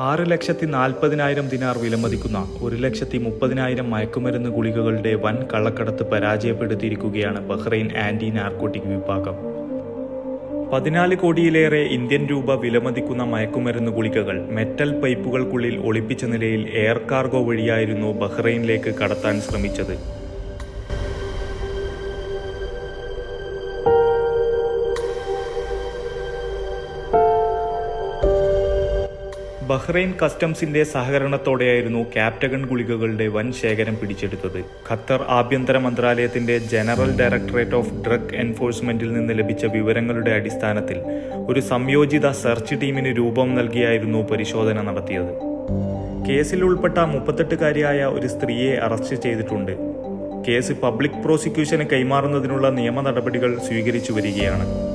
ആറ് ലക്ഷത്തി നാൽപ്പതിനായിരം ദിനാർ വിലമതിക്കുന്ന ഒരു ലക്ഷത്തി മുപ്പതിനായിരം മയക്കുമരുന്ന് ഗുളികകളുടെ വൻ കള്ളക്കടത്ത് പരാജയപ്പെടുത്തിയിരിക്കുകയാണ് ബഹ്റൈൻ ആന്റി നാർക്കോട്ടിക് വിഭാഗം. പതിനാല് കോടിയിലേറെ ഇന്ത്യൻ രൂപ വിലമതിക്കുന്ന മയക്കുമരുന്ന് ഗുളികകൾ മെറ്റൽ പൈപ്പുകൾക്കുള്ളിൽ ഒളിപ്പിച്ച നിലയിൽ എയർ കാർഗോ വഴിയായിരുന്നു ബഹ്റൈനിലേക്ക് കടത്താൻ ശ്രമിച്ചത്. ബഹ്റൈൻ കസ്റ്റംസിന്റെ സഹകരണത്തോടെയായിരുന്നു ക്യാപ്റ്റഗൺ ഗുളികകളുടെ വൻ ശേഖരം പിടിച്ചെടുത്തത്. ഖത്തർ ആഭ്യന്തര മന്ത്രാലയത്തിന്റെ ജനറൽ ഡയറക്ടറേറ്റ് ഓഫ് ഡ്രഗ് എൻഫോഴ്സ്മെന്റിൽ നിന്ന് ലഭിച്ച വിവരങ്ങളുടെ അടിസ്ഥാനത്തിൽ ഒരു സംയോജിത സെർച്ച് ടീമിന് രൂപം നൽകിയായിരുന്നു പരിശോധന നടത്തിയത്. കേസിൽ ഉൾപ്പെട്ട മുപ്പത്തെട്ടുകാരിയായ ഒരു സ്ത്രീയെ അറസ്റ്റ് ചെയ്തിട്ടുണ്ട്. കേസ് പബ്ലിക് പ്രോസിക്യൂഷന് കൈമാറുന്നതിനുള്ള നിയമ നടപടികൾ സ്വീകരിച്ചു വരികയാണ്.